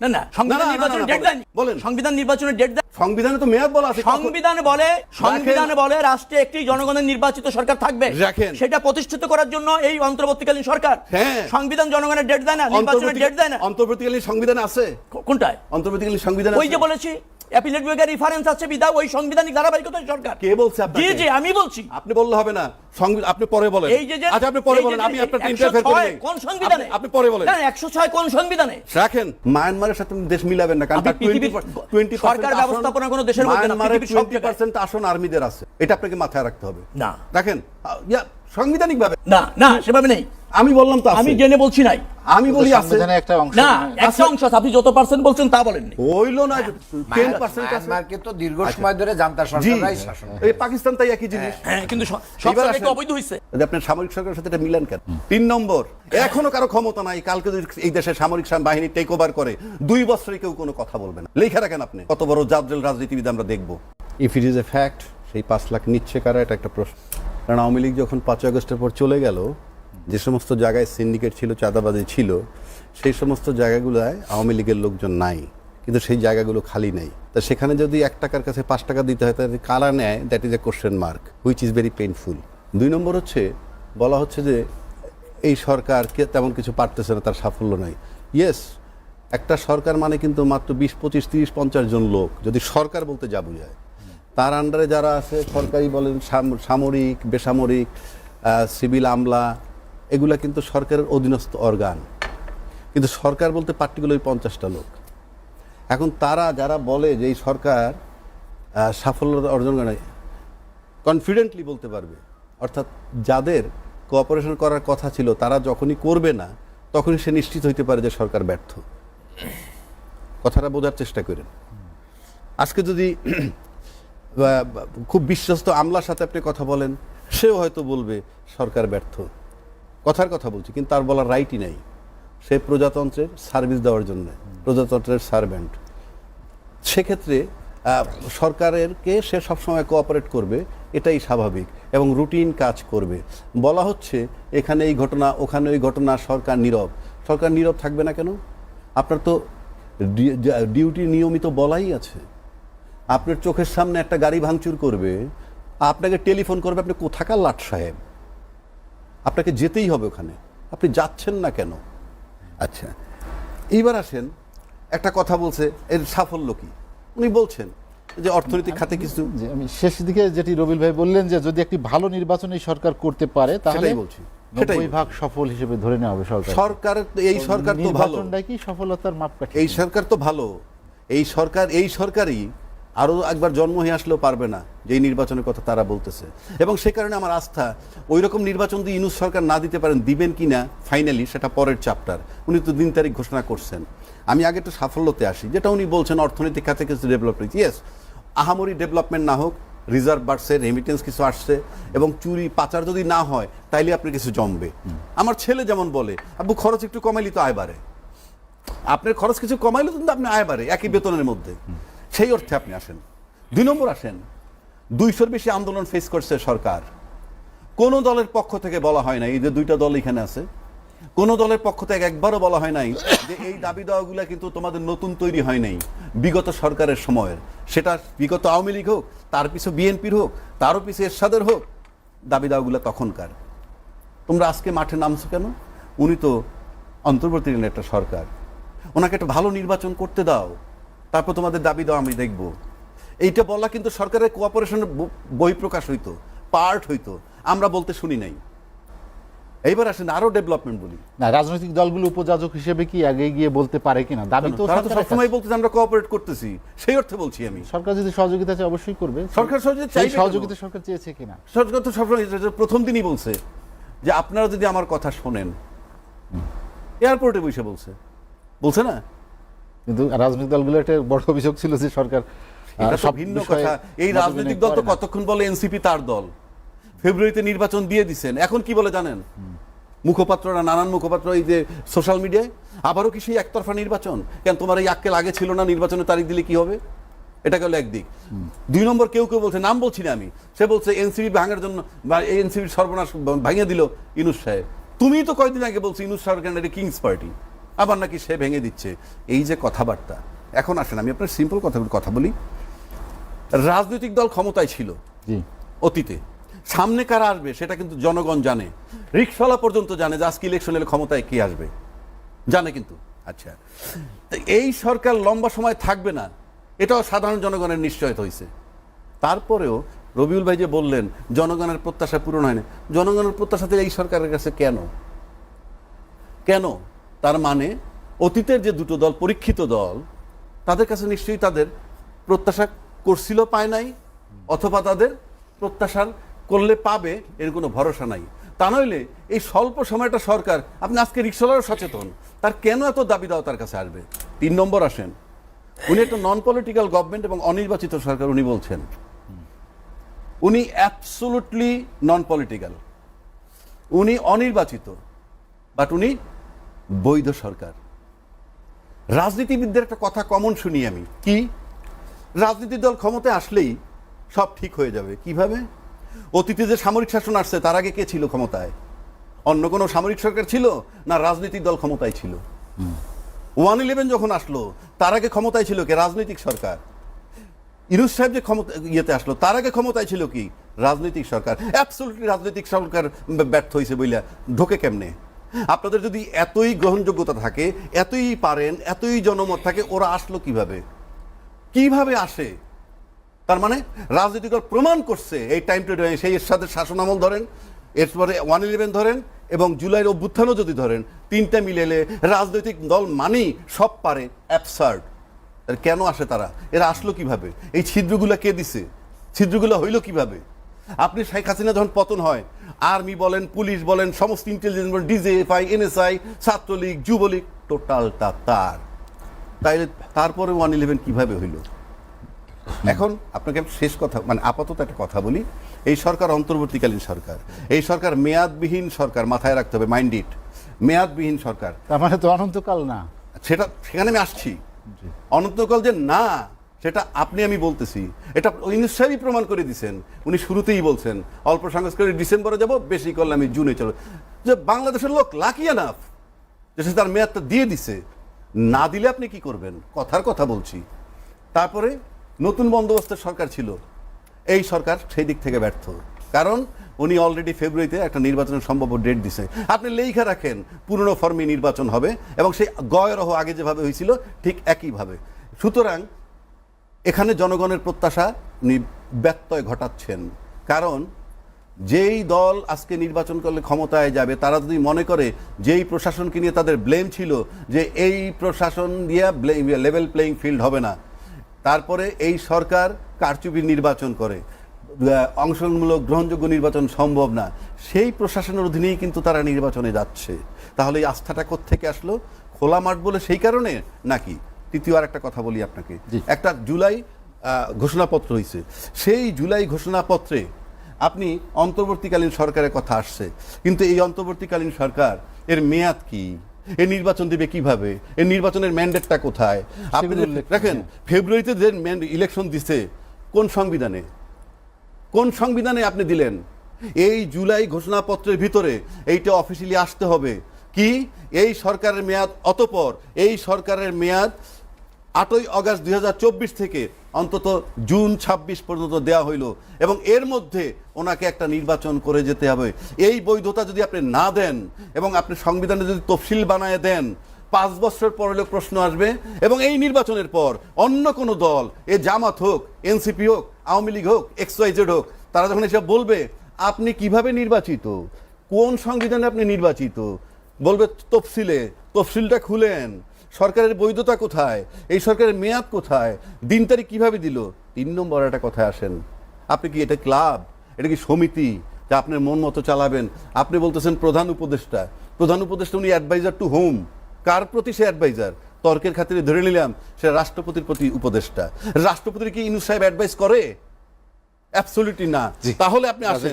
না না সংবিধান নির্বাচনের ডেট দেন বলেন। সংবিধান নির্বাচনের ডেট দেন সংবিধানে তো মেয়াদ বলা আছে সংবিধানে বলে সংবিধান বলে রাষ্ট্রে একটি জনগণের নির্বাচিত সরকার থাকবে। সেটা প্রতিষ্ঠিত করার জন্য এই অন্তর্বর্তীকালীন সরকার। হ্যাঁ। সংবিধান জনগণের ডেট দেয় না নির্বাচনের ডেট দেয় না। অন্তর্বর্তীকালীন সংবিধান আছে। কোনটায়? অন্তর্বর্তীকালীন সংবিধান ওই যে বলেছি। অ্যাপিলেট বিভাগের রেফারেন্স আছে বিদা ওই সাংবিধানিক ধারাবাহিকতার সরকার। কে বলছে জি আপনাকে? জি আমি বলছি। আপনি বললে হবে না। আপনি পরে বলেন। এই যে আচ্ছা আপনি পরে বলেন আমি আপনাকে ইন্টারফেয়ার করি কোন সংবিধানে? আপনি- পরে বলেন। না 106 কোন সংবিধানে? রাখেন। মায়ানমারের সাথে দেশ মিলাবেন না কারণ আপনি 20 সরকার ব্যবস্থাপনা কোনো দেশের মধ্যে না, মায়ানমারের পৃথিবীর সব জায়গায়। 20% আসন আর্মিদের আছে। এটা আপনাকে মাথায় রাখতে হবে। না। রাখেন? ইয়া, সাংবিধানিকভাবে? না না সেভাবে নেই। আমি বললাম তো আমি জেনে বলছি নাই। আমি বলি আছে। সংবিধানে একটা অংশ না একটা অংশ আপনি যত পার্সেন্ট বলছেন তা বলেননি। হইল না 10% আছে। মায়ানমারকে তো দীর্ঘ সময় ধরে জান্তা জি। সরকাররাই শাসন এই পাকিস্তান তাই একই জিনিস। হ্যাঁ। কিন্তু স- সব জায়গায় তো অবৈধ হয়েছে যদি আপনার সামরিক সরকারের সাথে এটা মিলান কেন? তিন নম্বর এখনও কারও ক্ষমতা নাই। কালকে যদি এই দেশের সামরিক বাহিনী টেক ওভার করে দুই বছরে কেউ কোনো কথা বলবে না। লেখা রাখেন আপনি। কত বড় জাদ্রেল রাজনীতিবিদ আমরা দেখব। If it is a fact সেই পাঁচ লাখ নিচ্ছে কারা? এটা একটা প্রশ্ন। কারণ আওয়ামী লীগ যখন পাঁচই আগস্টের পর চলে গেল, যে সমস্ত জায়গায় সিন্ডিকেট ছিল, চাঁদাবাজি ছিল, সেই সমস্ত জায়গাগুলোয় আওয়ামী লীগের লোকজন নাই। কিন্তু সেই জায়গাগুলো খালি নেই। তা সেখানে যদি এক টাকার কাছে পাঁচ টাকা দিতে হয়, তাহলে কারা নেয়? That is a question mark which is very painful দুই নম্বর হচ্ছে, বলা হচ্ছে যে, এই সরকার তেমন কিছু পারতেছে না, তার সাফল্য নাই। ইয়েস একটা সরকার মানে কিন্তু মাত্র বিশ, পঁচিশ, তিরিশ, পঞ্চাশ জন লোক। যদি সরকার বলতে যা বোঝায়। তার আন্ডারে যারা আছে সরকারি বলেন সাম- সামরিক বেসামরিক সিভিল আমলা এগুলা কিন্তু সরকারের অধীনস্থ অর্গান কিন্তু সরকার বলতে পার্টিকুলার পঞ্চাশটা লোক। এখন তারা যারা বলে যে এই সরকার আহ, সাফল্য অর্জন করে কনফিডেন্টলি বলতে পারবে। অর্থাৎ যাদের কোঅপারেশন করার কথা ছিল তারা যখনই করবে না তখনই সে নিশ্চিত হইতে পারে যে সরকার ব্যর্থ। কথাটা বোঝার চেষ্টা করেন। আজকে যদি খুব বিশ্বস্ত আমলার সাথে আপনি কথা বলেন, সেও হয়তো বলবে, সরকার ব্যর্থ। কথার কথা বলছি, কিন্তু তার বলার রাইটই নাই। সে প্রজাতন্ত্রের সার্ভিস দেওয়ার জন্য, প্রজাতন্ত্রের সার্ভেন্ট সেক্ষেত্রে সরকারেরকে সে সবসময় কোঅপারেট করবে, এটাই স্বাভাবিক, এবং রুটিন কাজ করবে। বলা হচ্ছে, এখানে এই ঘটনা, ওখানে ওই ঘটনা, সরকার নীরব। সরকার নীরব থাকবে না কেন? আপনার তো ডিউটি নিয়মিত বলাই আছে। আপনার চোখের সামনে একটা গাড়ি ভাঙচুর করবে আপনাকে টেলিফোন করবে আপনি কোথাকার লাট সাহেব? আপনাকে যেতেই হবে ওখানে। আপনি যাচ্ছেন না কেন? আচ্ছা এইবার আসেন একটা কথা বলছে এর সাফল্য কি? উনি বলছেন যে অর্থনৈতিক খাতে কিছু আমি শেষ দিকে যেটি রবিল ভাই বললেন যে যদি একটি ভালো নির্বাচন এই সরকার করতে পারে তাহলে বলছি, সেটাই ভাগ সফল হিসেবে ধরে নেওয়া হবে সরকার সরকারের তো- এই সরকার তো ভালো। কি সফলতার মাপকাঠি? এই সরকার তো ভালো। এই সরকার এই সরকারই আরও একবার জন্ম হয়ে আসলেও পারবে না যে এই নির্বাচনের কথা তারা বলতেছে। এবং সে কারণে আমার আস্থা ওই রকম নির্বাচন যদি ইনুস সরকার না দিতে পারেন, দিবেন কি না? ফাইনালি সেটা পরের চ্যাপ্টার উনি তো দিন তারিখ ঘোষণা করছেন। আমি আগে একটু সাফল্যতে আসি। যেটা উনি বলছেন, অর্থনৈতিক খাতে কিছু ডেভেলপমেন্ট ইয়েস আহামরি ডেভেলপমেন্ট না হোক রিজার্ভ বাড়ছে রেমিটেন্স কিছু আসছে, এবং চুরি পাচার যদি না হয়, তাইলে আপনি কিছু জমবে। আমার ছেলে যেমন বলে, আব্বু, খরচ একটু কমাইলি তো আয় বাড়ে। আপনার খরচ কিছু কমাইলে কিন্তু আপনি আয় বাড়ে, একই বেতনের মধ্যে। সেই অর্থে আপনি আসেন। দুই নম্বর আসেন, দুইশোর বেশি আন্দোলন ফেস করছে সরকার। কোন দলের পক্ষ থেকে বলা হয় নাই এই যে দুইটা দল এখানে আছে। কোন দলের পক্ষ থেকে একবারও বলা হয় নাই যে এই দাবি দেওয়াগুলো কিন্তু তোমাদের নতুন তৈরি হয় নাই। বিগত সরকারের সময়ের। সেটা বিগত আওয়ামী লীগ হোক, তার পিছু বিএনপির হোক, তারও পিছু এরশাদের হোক, দাবি দেওয়াগুলো তখনকার। তোমরা আজকে মাঠে নামছো কেন? উনি তো অন্তর্বর্তীকালীন একটা সরকার। ওনাকে একটা ভালো নির্বাচন করতে দাও। তারপর তোমাদের দাবি দাও আমি দেখব। এইটা বলা কিন্তু সরকারের কোঅপারেশনের বই প্রকাশ হইতো পার্ট হইতো আমরা বলতে শুনি নাই। এইবার আসেন আরও ডেভেলপমেন্ট বলি। না রাজনৈতিক দলগুলো উপযাজক হিসেবে কি আগে গিয়ে বলতে পারে কিনা দাবি তো তারা তো সবসময়। বলতে আমরা কোঅপারেট করতেছি সেই অর্থে বলছি আমি। সরকার যদি সহযোগিতা চায় অবশ্যই করবে। সরকার সহযোগিতা কেন? সহযোগিতা সরকার চেয়েছে কিনা? সরকার তো সবসময় প্রথম দিনই বলছে যে আপনারা যদি আমার কথা শোনেন। এয়ারপোর্টে বসে বলছে। বলছে না? কিন্তু রাজনৈতিক দলগুলো একটা বড় অভিযোগ ছিল যে সরকার ভিন্ন কথা। এই রাজনৈতিক দল তো কতক্ষণ বলে এনসিপি তার দল? ফেব্রুয়ারিতে নির্বাচন দিয়ে দিছেন। এখন কি বলে জানেন? মুখপাত্ররা নানান মুখপাত্র এই যে সোশ্যাল মিডিয়ায় আবারও কি সেই একতরফা নির্বাচন? কেন তোমার এই আক্কেল আগে ছিল না নির্বাচনের তারিখ দিলে কি হবে? এটা গেল একদিক দুই নম্বর কেউ কেউ বলছে নাম বলছি না আমি। সে বলছে এনসিপি ভাঙার জন্য বা এনসিপির সর্বনাশ ভাঙিয়ে দিল ইনুস সাহেব। তুমি তো কয়েকদিন আগে বলছো ইনুস এটা কিংস পার্টি আবার নাকি সে ভেঙে দিচ্ছে। এই যে কথাবার্তা। এখন আসেন আমি আপনার সিম্পল কথা কথা বলি। রাজনৈতিক দল ক্ষমতায় ছিল জি। অতীতে। সামনে কারা আসবে সেটা কিন্তু জনগণ জানে। রিক্সাওয়ালা পর্যন্ত জানে যে আজকে ইলেকশন এলে ক্ষমতায় কে আসবে। জানে কিন্তু। আচ্ছা। এই সরকার লম্বা সময় থাকবে না। এটাও সাধারণ জনগণের নিশ্চয়তা হয়েছে তারপরেও রবিউল ভাই যে বললেন জনগণের প্রত্যাশা পূরণ হয়নি জনগণের প্রত্যাশাতে এই সরকারের কাছে কেন? কেন? তার মানে অতীতের যে দুটো দল, পরীক্ষিত দল, তাদের কাছে নিশ্চয়ই তাদের প্রত্যাশা করছিল, পায় নাই, অথবা তাদের প্রত্যাশার করলে পাবে এর কোনো ভরসা নাই। তা নইলে এই স্বল্প সময়টা সরকার, আপনি আজকে রিক্সাওয়ালারও সচেতন, তার কেন এত দাবি দাও তার কাছে আসবে? তিন নম্বর আসেন, উনি একটা নন পলিটিক্যাল গভর্নমেন্ট এবং অনির্বাচিত সরকার, উনি বলছেন, উনি অ্যাবসোলুটলি নন পলিটিক্যাল উনি অনির্বাচিত বাট উনি বৈধ সরকার। রাজনীতিবিদদের একটা কথা কমন শুনি আমি। কি? রাজনীতি দল ক্ষমতায় আসলেই সব ঠিক হয়ে যাবে। কীভাবে? অতীতে যে সামরিক শাসন আসছে, তার আগে কে ছিল ক্ষমতায়? অন্য কোনো সামরিক সরকার ছিল না রাজনৈতিক দল ক্ষমতায় ছিল? ওয়ান ইলেভেন যখন আসলো, তার আগে ক্ষমতায় ছিল কে? রাজনৈতিক সরকার। ইনুস সাহেব যে ক্ষমতা, ইয়েতে আসলো, তার আগে ক্ষমতায় ছিল কি? রাজনৈতিক সরকার। অ্যাবসলিউটলি রাজনৈতিক সরকার ব্যর্থ হয়েছে বইলা। ঢোকে কেমনে? আপনাদের যদি এতই গ্রহণযোগ্যতা থাকে, এতই পারেন, এতই জনমত থাকে, ওরা আসলো কীভাবে? কীভাবে আসে? তার মানে রাজনৈতিক দল প্রমাণ করছে, এই টাইম পিরিয়ডে সেই এরশাদের শাসন আমল ধরেন, এরপরে ওয়ান ইলেভেন ধরেন, এবং জুলাইয়ের অভ্যুত্থানও যদি ধরেন, তিনটা মিলেলে রাজনৈতিক দল মানেই সব পারে অ্যাবসার্ড কেন আসে তারা? এরা আসলো কীভাবে? এই ছিদ্রগুলো কে দিছে? ছিদ্রগুলো হইল কীভাবে? আপনি শেখ হাসিনা যখন পতন হয় আর্মি বলেন পুলিশ বলেন সমস্ত ইন্টেলিজেন্স বলেন ডিজিএফআই এনএসআই ছাত্রলীগ যুবলীগ টোটালটা তার। তাইলে তারপরে ওয়ান ইলেভেন কীভাবে হইল? এখন আপনাকে আমি শেষ কথা মানে আপাতত একটা কথা বলি। এই সরকার অন্তর্বর্তীকালীন সরকার। এই সরকার মেয়াদবিহীন সরকার মাথায় রাখতে হবে মাইন্ড ইট মেয়াদবিহীন সরকার। তার মানে তো অনন্তকাল না। সেটা সেখানে আমি আসছি। অনন্তকাল যে না সেটা আপনি আমি বলতেছি। এটা সাহেবই প্রমাণ করে দিছেন। উনি শুরুতেই বলছেন, অল্প সংস্কারে ডিসেম্বরে যাব, বেশি করলে আমি জুনে চলো। যে বাংলাদেশের লোক লাকি এনাফ যে সে তার মেয়াদটা দিয়ে দিছে। না দিলে আপনি কি করবেন? কথার কথা বলছি। তারপরে নতুন বন্দোবস্তের সরকার ছিল। এই সরকার সেই দিক থেকে ব্যর্থ। কারণ উনি অলরেডি ফেব্রুয়ারিতে একটা নির্বাচনের সম্ভাব্য ডেট দিছে। আপনি লেখা রাখেন, পুরনো ফর্মে নির্বাচন হবে এবং সেই গয়রহ আগে যেভাবে হয়েছিল, ঠিক একইভাবে। সুতরাং এখানে জনগণের প্রত্যাশা উনি ব্যত্যয় ঘটাচ্ছেন। কারণ যেই দল আজকে নির্বাচন করলে ক্ষমতায় যাবে, তারা যদি মনে করে যেই প্রশাসনকে নিয়ে তাদের ব্লেম ছিল, যে এই প্রশাসন দিয়ে লেভেল প্লেইং ফিল্ড হবে না, তারপরে এই সরকার কারচুপির নির্বাচন করে অংশমূলক গ্রহণযোগ্য নির্বাচন সম্ভব না, সেই প্রশাসনের অধীনেই কিন্তু তারা নির্বাচনে যাচ্ছে। তাহলে এই আস্থাটা থেকে আসলো? খোলা মাঠ বলে সেই কারণে নাকি? তৃতীয় আর একটা কথা বলি আপনাকে। একটা জুলাই ঘোষণাপত্র হয়েছে সেই জুলাই ঘোষণাপত্রে আপনি অন্তর্বর্তীকালীন সরকারের কথা আসছে। কিন্তু এই অন্তর্বর্তীকালীন সরকার এর মেয়াদ কি? এ নির্বাচন দিবে কীভাবে? এর নির্বাচনের ম্যান্ডেটটা কোথায়? আপনি দেখেন ফেব্রুয়ারিতে যে ইলেকশন দিছে কোন সংবিধানে? কোন সংবিধানে আপনি দিলেন? এই জুলাই ঘোষণাপত্রের ভিতরে এইটা অফিসিয়ালি আসতে হবে। কি? এই সরকারের মেয়াদ অতপর এই সরকারের মেয়াদ আটই অগাস্ট দুই থেকে অন্তত জুন ২৬ পর্যন্ত দেওয়া হইল এবং এর মধ্যে ওনাকে একটা নির্বাচন করে যেতে হবে। এই বৈধতা যদি আপনি না দেন এবং আপনি সংবিধানে যদি তফসিল বানায় দেন, পাঁচ বছর পর হলেও প্রশ্ন আসবে এবং এই নির্বাচনের পর অন্য কোনো দল, এ জামাত হোক, এনসিপি হোক, আওয়ামী লীগ হোক এক্সওয়াইজেড হোক, তারা যখন এসব বলবে, আপনি কীভাবে নির্বাচিত? কোন সংবিধানে আপনি নির্বাচিত? বলবে তফসিলে তফসিলটা খুলেন। সরকারের বৈধতা কোথায়? এই সরকারের মেয়াদ কোথায়? দিন তারিখ কীভাবে দিল? তিন নম্বর একটা কথায় আসেন। আপনি কি এটা ক্লাব? এটা কি সমিতি যা আপনার মন মতো চালাবেন? আপনি বলতেছেন প্রধান উপদেষ্টা। প্রধান উপদেষ্টা উনি অ্যাডভাইজার টু হোম কার প্রতি সে অ্যাডভাইজার তর্কের খাতিরে ধরে নিলাম সে রাষ্ট্রপতির প্রতি উপদেষ্টা। রাষ্ট্রপতির কি ইনু সাহেব অ্যাডভাইস করে? অ্যাবসলিউটলি না। তাহলে আপনি আসেন।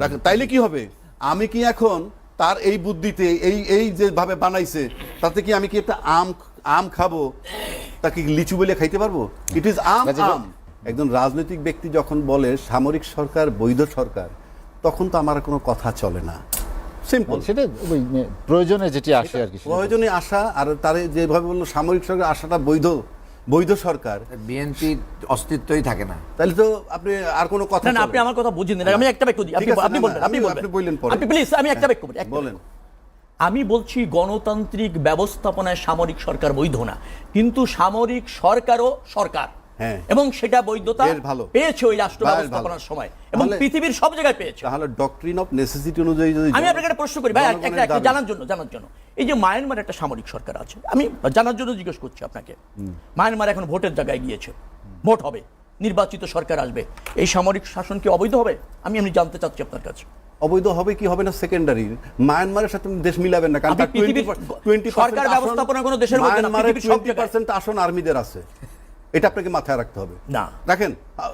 রাখেন। তাইলে কি হবে? আমি কি এখন তার এই বুদ্ধিতে এই এই যে ভাবে বানাইছে তাতে কি আমি কি একটা আম আম খাব? তাকে লিচু বলে খাইতে পারব? ইট ইজ আম আম। একজন রাজনৈতিক ব্যক্তি যখন বলে সামরিক সরকার বৈধ সরকার তখন তো আমার কোনো কথা চলে না। সিম্পল সেটা ওই প্রয়োজনে যেটি আসে আর কি প্রয়োজনে আসা আর তার যেভাবে বলল সামরিক সরকার আসাটা বৈধ। বৈধ সরকার। বিএনপি অস্তিত্বই থাকে না। তাহলে তো আপনি আর কোনো কথা না আপনি আমার কথা বুঝেন না আমি একটা বাক্য দিই। আপনি বলবেন আপনি আমি- বলবেন। আপনি বললেন পরে। আপনি প্লিজ আমি একটা বাক্য বলি বলেন। আমি বলছি গণতান্ত্রিক ব্যবস্থাপনায় সামরিক সরকার বৈধ না। কিন্তু সামরিক সরকারও সরকার। এবং সেটা বৈধতা। পেয়েছে ওই রাষ্ট্র ব্যবস্থাপনার সময়। এবং পৃথিবীর সব জায়গায় পেয়েছে। তাহলে ডক্ট্রিন অফ নেসেসিটি অনুযায়ী যদি আমি আপনাকে একটা প্রশ্ন করি। ভাই একটা জানার জন্য জানার জন্য। এই যে মায়ানমার একটা সামরিক সরকার আছে আমি জানার জন্য জিজ্ঞেস করছি আপনাকে। মায়ানমার এখন ভোটের জায়গায় গিয়েছে। ভোট হবে। নির্বাচিত সরকার আসবে। এই সামরিক শাসন কি অবৈধ হবে? আমি আমি জানতে চাচ্ছি আপনার কাছে। অবৈধ হবে কি হবে না সেকেন্ডারি মায়ানমারের সাথে দেশ মিলাবেন না কারণ আপনি 20 পৃথিবীর 20% সরকার ব্যবস্থাপনা কোনো দেশের মধ্যে না, মায়ানমারের পৃথিবীর সব জায়গায়। 20% আসন আর্মিদের আছে। এটা আপনাকে মাথায় রাখতে হবে। না। রাখেন আহ,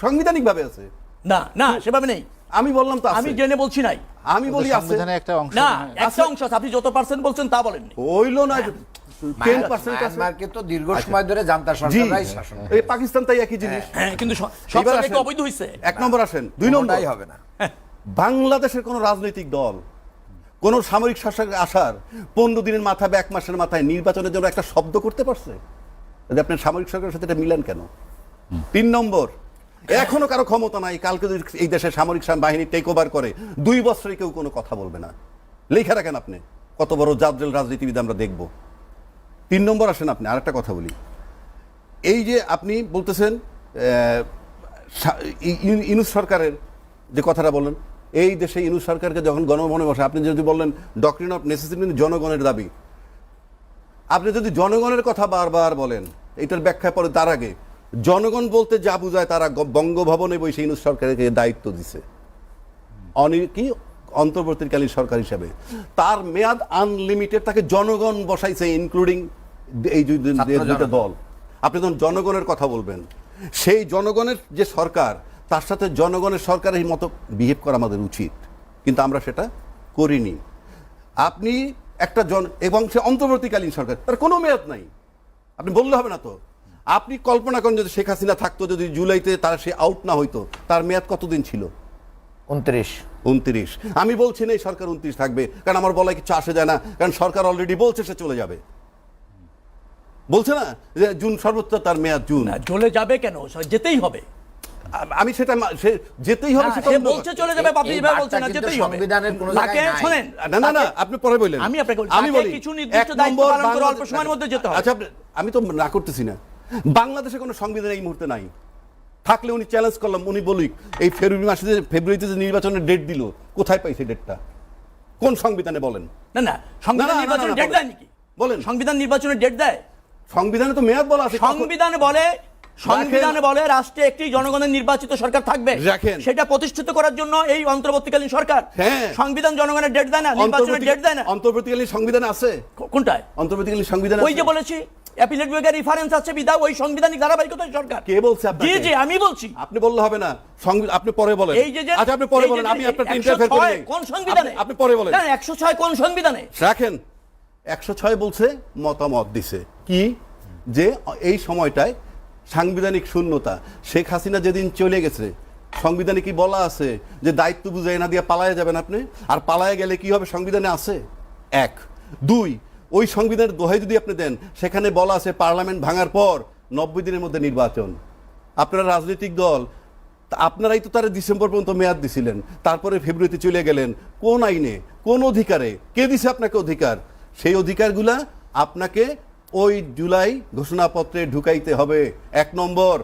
সাংবিধানিক ভাবে আছে। না না সেভাবে নেই। আমি বললাম তো আমি জেনে বলছি নাই। আমি বলি আছে। সংবিধানে একটা অংশ না একটা অংশ আছে, আপনি যত পার্সেন্ট বলছেন তা বলেননি। হইল না টেন পার্সেন্ট আছে। মায়ানমারকে তো দীর্ঘ সময় ধরে জান্তা জি। শাসন এই পাকিস্তান তাই একই জিনিস। হ্যাঁ। কিন্তু সব জায়গায় অবৈধ হয়েছে এক নম্বর আসেন। দুই নম্বর। হবে না। বাংলাদেশের কোনো রাজনৈতিক দল কোন সামরিক শাসক আসার পনেরো দিনের মাথা বা এক মাসের মাথায় নির্বাচনের জন্য একটা শব্দ করতে পারছে? যদি আপনার সামরিক সরকারের সাথে এটা মিলান কেন? তিন নম্বর এখনও কারও ক্ষমতা নাই কালকে যদি এই দেশের সামরিক বাহিনী টেক ওভার করে দুই বছরে কেউ কোনো কথা বলবে না। লেখা রাখেন আপনি কত বড় জাদ্রেল রাজনীতিবিদ আমরা দেখব। তিন নম্বর আসেন আপনি আরেকটা কথা বলি। এই যে আপনি বলতেছেন আহ, সা- ই- ই- ইউনুস সরকারের যে কথাটা বললেন এই দেশে ইউনুস সরকারকে যখন গণমনে বসে আপনি যদি বললেন ডক্টরিন অফ নেসেসিটি জনগণের দাবি আপনি যদি জনগণের কথা বারবার বলেন এটার ব্যাখ্যা পরে তার আগে। জনগণ বলতে যা বোঝায় তারা বঙ্গভবনে বসে ইউনুস সরকারকে দায়িত্ব দিছে। অনি কি? অন্তর্বর্তীকালীন সরকার হিসাবে। তার মেয়াদ আনলিমিটেড তাকে জনগণ বসাইছে ইনক্লুডিং এই দুই- দুই- দুইটা দল। আপনি যখন জনগণের কথা বলবেন সেই জনগণের যে সরকার তার সাথে জনগণের সরকারের মতো বিহেভ করা আমাদের উচিত। কিন্তু আমরা সেটা করিনি। আপনি একটা জন এবং সে অন্তর্বর্তীকালীন সরকার। তার কোনো মেয়াদ নাই। আপনি বললে হবে না তো। আপনি কল্পনা করেন যদি শেখ হাসিনা থাকতো যদি জুলাইতে তার সে আউট না হইতো তার মেয়াদ কতদিন ছিল? উনত্রিশ। উনত্রিশ। আমি বলছি না এই সরকার উনত্রিশ থাকবে কারণ আমার বলায় কিছু আসে যায় না কারণ সরকার অলরেডি বলছে সে চলে যাবে। বলছে না যে জুন সর্বোচ্চ তার মেয়াদ জুন। না চলে যাবে কেন? যেতেই হবে। আমি সেটা যেতেই হবে সেটা সে বলছে চলে যাবে বাপি ভাই বলছে না যেতেই হবে। সংবিধানের কোনো জায়গায় নাই। শোনেন না না না আপনি পরে বললেন। আমি আপনাকে বলি, আমি বলি কিছু নির্দিষ্ট দায়িত্ব পালন করে অল্প সময়ের মধ্যে যেতে হবে। আচ্ছা আমি তো না করতেছি না। বাংলাদেশে কোনো সংবিধান এই মুহূর্তে নাই। থাকলে উনি চ্যালেঞ্জ করলাম উনি বলুক এই ফেব্রুয়ারি মাসে ফেব্রুয়ারিতে যে নির্বাচনের ডেট দিল কোথায় পাইছে ডেটটা কোন সংবিধানে বলেন? না না সংবিধান নির্বাচনের ডেট দেয় নাকি বলেন। সংবিধান নির্বাচনের ডেট দেয়? সংবিধানে তো মেয়াদ বলা আছে সংবিধানে বলে সংবিধানে বলে রাষ্ট্রে একটি জনগণের নির্বাচিত সরকার থাকবে। সেটা প্রতিষ্ঠিত করার জন্য এই অন্তর্বর্তীকালীন সরকার। হ্যাঁ। সংবিধান জনগণের ডেট দেয় না নির্বাচনের ডেট দেয় না। অন্তর্বর্তীকালীন সংবিধানে আছে। কোনটায়? অন্তর্বর্তীকালীন সংবিধানে ওই যে বলেছি অ্যাপিলেট বিভাগের রেফারেন্স আছে বিদা ওই সাংবিধানিক ধারাবাহিকতায় সরকার। কে বলছে? জি জি আমি বলছি। আপনি বললে হবে না। আপনি পরে বলেন। এই যে আচ্ছা আপনি পরে বলেন। আমি আপনার ইন্টারফেয়ার করি কোন সংবিধানে? আপনি- পরে বলেন। না 106 কোন সংবিধানে? রাখেন। একশো ছয় বলছে মতামত দিছে। কি? যে এই সময়টায় সাংবিধানিক শূন্যতা। শেখ হাসিনা যেদিন চলে গেছে, সংবিধানে কি বলা আছে যে দায়িত্ব বুঝাই না দিয়ে পালায় যাবেন আপনি? আর পালায় গেলে কি হবে? সংবিধানে আছে। এক। দুই, ওই সংবিধানের দোহাই যদি আপনি দেন, সেখানে বলা আছে পার্লামেন্ট ভাঙার পর নব্বই দিনের মধ্যে নির্বাচন। আপনারা রাজনৈতিক দল আপনারাই তো তারা ডিসেম্বর পর্যন্ত মেয়াদ দিছিলেন, তারপরে ফেব্রুয়ারিতে চলে গেলেন। কোন আইনে, কোন অধিকারে, কে দিছে আপনাকে অধিকার? সেই অধিকারগুলা আপনাকে ওই জুলাই ঘোষণাপত্রে ঢুকাইতে হবে। এক নম্বর।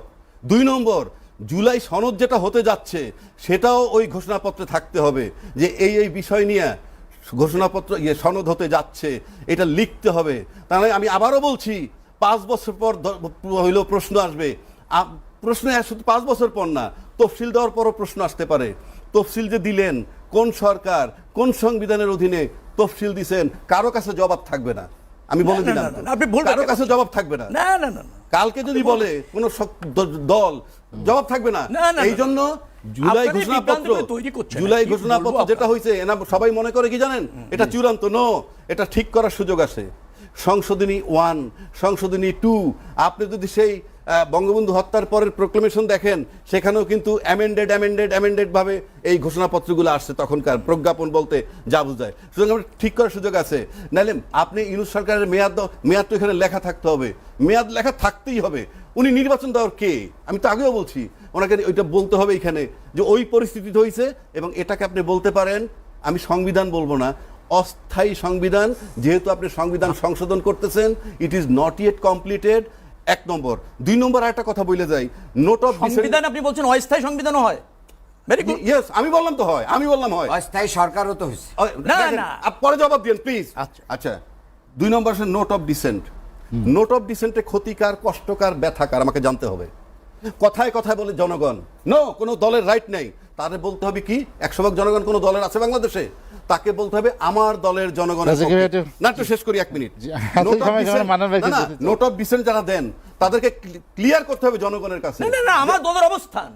দুই নম্বর, জুলাই সনদ যেটা হতে যাচ্ছে, সেটাও ওই ঘোষণাপত্রে থাকতে হবে যে এই এই বিষয় নিয়ে ঘোষণাপত্র ইয়ে সনদ হতে যাচ্ছে, এটা লিখতে হবে। তাহলে আমি আবারও বলছি, পাঁচ বছর পর হইল প্রশ্ন আসবে। প্রশ্ন শুধু পাঁচ বছর পর না, তফসিল দেওয়ার পরও প্রশ্ন আসতে পারে। তফসিল যে দিলেন, কোন সরকার, কোন সংবিধানের অধীনে তফসিল দিছেন, কারও কাছে জবাব থাকবে না। আমি বলে দিলাম আপনি ভুল কারও কাছে জবাব থাকবে না। না না না। কালকে যদি বলে কোন দল জবাব থাকবে না। এই জন্য জুলাই ঘোষণা ঘোষণাপত্র। জুলাই ঘোষণা ঘোষণাপত্র যেটা? হয়েছে এনা সবাই মনে করে কি জানেন? এটা চূড়ান্ত নো এটা ঠিক করার সুযোগ আছে। সংশোধনী ওয়ান সংশোধনী টু আপনি যদি সেই বঙ্গবন্ধু হত্যার পরের প্রোক্লেমেশন দেখেন, সেখানেও কিন্তু অ্যামেন্ডেড অ্যামেন্ডেড অ্যামেন্ডেড ভাবে এই ঘোষণাপত্রগুলো আসছে তখনকার প্রজ্ঞাপন বলতে যা বোঝায়। সুতরাং আমরা ঠিক করার সুযোগ আছে। নাহলে আপনি ইউনুস সরকারের মেয়াদ মেয়াদ তো এখানে লেখা থাকতে হবে। মেয়াদ লেখা থাকতেই হবে। উনি নির্বাচন দেওয়ার কে? আমি তো আগেও বলছি, ওনাকে ওইটা বলতে হবে এখানে যে ওই পরিস্থিতিতে হয়েছে এবং এটাকে আপনি বলতে পারেন, আমি সংবিধান বলব না, অস্থায়ী সংবিধান, যেহেতু আপনি সংবিধান সংশোধন করতেছেন it is not yet completed এক নম্বর। দুই নম্বর একটা কথা বলে যাই। নোট অফ সংবিধান আপনি বলছেন অস্থায়ী সংবিধানও হয়। ভেরি গুড ইয়েস আমি বললাম তো হয় আমি বললাম হয়। অস্থায়ী সরকারও তো হয়েছে। না, না। পরে জবাব দিন প্লিজ আচ্ছা। আচ্ছা দুই নম্বর আছে note of dissent note of ডিসেন্টে ক্ষতিকার কষ্টকার ব্যথাকার আমাকে জানতে হবে। কথায় কথায় বলে জনগণ নো কোনো দলের রাইট নেই। তাদের বলতে হবে কি? একশো ভাগ জনগণ কোনো দলের আছে বাংলাদেশে? তাকে বলতে হবে আমার দলের না একটু শেষ করি এক মিনিট। নোট অফ ডিসেন্ট যারা দেন তাদেরকে ক্লিয়ার করতে হবে জনগণের কাছে। না না না আমার দলের অবস্থান।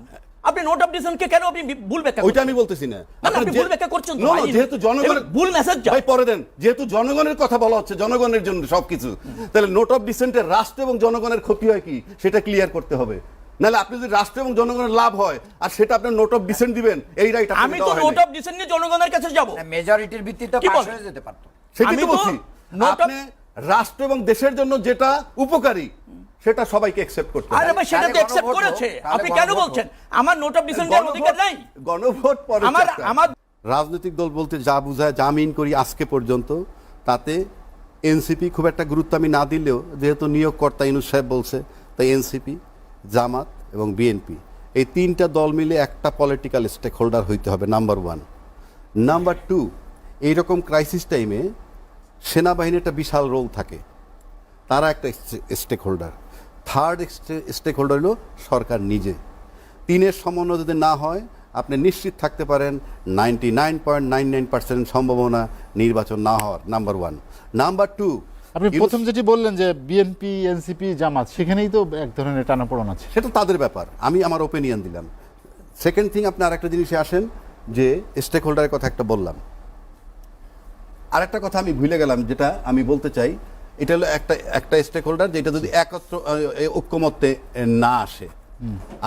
আপনি নোট অফ কেন আপনি ভুল ব্যাখ্যা ওইটা আমি বলতেছি না। না, না, আপনি ভুল ব্যাখ্যা করছেন ভাই। যেহেতু জনগণের ভুল যায়। ভাই পরে দেন। যেহেতু জনগণের কথা বলা হচ্ছে জনগণের জন্য সবকিছু। তাহলে নোট অফ ডিসেন্টের রাষ্ট্র এবং জনগণের ক্ষতি হয় কি? সেটা ক্লিয়ার করতে হবে। নাহলে আপনি যদি রাষ্ট্র এবং জনগণের লাভ হয় আর সেটা আপনি নোট অফ ডিসেন্ট দিবেন এই রাইট আমি তো নোট অফ ডিসিশন নিয়ে জনগণের কাছে যাব। মেজরিটির ভিত্তিতে বলেন? হয়ে যেতে পারতো। সেটাই তো তো বলছি। আপনি রাষ্ট্র এবং দেশের জন্য যেটা উপকারী সেটা সবাইকে একসেপ্ট করতে আরে ভাই সেটা তো অ্যাকসেপ্ট করেছে। আপনি কেন বলছেন? আমার নোট অফ অধিকার নাই। গণভোট পরে আমার আমার রাজনৈতিক দল বলতে যা বোঝায় যা মিন করি আজকে পর্যন্ত তাতে এনসিপি খুব একটা গুরুত্ব আমি না দিলেও যেহেতু নিয়োগকর্তা ইনুস সাহেব বলছে তাই এনসিপি জামাত এবং বিএনপি। এই তিনটা দল মিলে একটা পলিটিক্যাল স্টেক হোল্ডার হইতে হবে নাম্বার ওয়ান নাম্বার টু এইরকম ক্রাইসিস টাইমে সেনাবাহিনীর একটা বিশাল রোল থাকে। তারা একটা stakeholder third stakeholder হলো সরকার নিজে। তিনের সমন্বয় যদি না হয়, আপনি নিশ্চিত থাকতে পারেন ninety nine point nine nine percent সম্ভাবনা নির্বাচন না হওয়ার নাম্বার ওয়ান নাম্বার টু আপনি প্রথম যেটি বললেন যে বিএনপি এনসিপি জামাত সেখানেই তো এক ধরনের টানাপোড়ন আছে। সেটা তাদের ব্যাপার। আমি আমার ওপিনিয়ন দিলাম। সেকেন্ড থিং আপনি আরেকটা জিনিসে আসেন যে স্টেক হোল্ডারের কথা একটা বললাম। আরেকটা কথা আমি ভুলে গেলাম যেটা আমি বলতে চাই এটা হলো একটা একটা স্টেক হোল্ডার যেটা যদি একত্র ঐক্যমত্যে না আসে।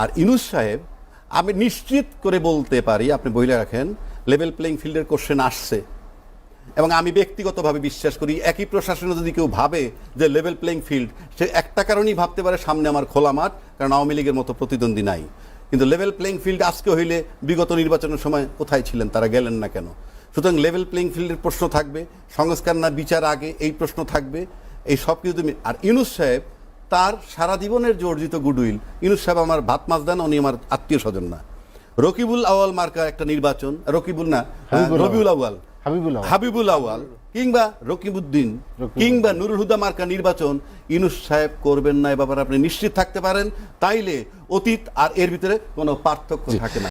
আর ইনুস সাহেব আমি নিশ্চিত করে বলতে পারি আপনি বইলে রাখেন লেভেল প্লেইং ফিল্ডের কোশ্চেন আসছে। এবং আমি ব্যক্তিগতভাবে বিশ্বাস করি একই প্রশাসনে যদি কেউ ভাবে যে লেভেল প্লেইং ফিল্ড সে একটা কারণেই ভাবতে পারে সামনে আমার খোলা মাঠ কারণ আওয়ামী লীগের মতো প্রতিদ্বন্দ্বী নাই। কিন্তু লেভেল প্লেইং ফিল্ড আজকে হইলে বিগত নির্বাচনের সময় কোথায় ছিলেন তারা গেলেন না কেন? সুতরাং লেভেল প্লেইং ফিল্ডের প্রশ্ন থাকবে সংস্কার না বিচার আগে এই প্রশ্ন থাকবে। এই সব কিছু তুমি আর ইউনুস সাহেব তার সারা জীবনের যে অর্জিত গুডউইল ইউনুস সাহেব আমার ভাত মাছ দেন উনি আমার আত্মীয় স্বজন না। রকিবুল আওয়াল মার্কা একটা নির্বাচন রকিবুল না রবিউল আওয়াল হাবিবুল আওয়াল। হাবিবুল আওয়াল কিংবা রকিবুদ্দিন কিংবা নুরুল হুদা মার্কা নির্বাচন ইনুস সাহেব করবেন না এ ব্যাপারে আপনি নিশ্চিত থাকতে পারেন। তাইলে অতীত আর এর ভিতরে কোনো পার্থক্য থাকে না।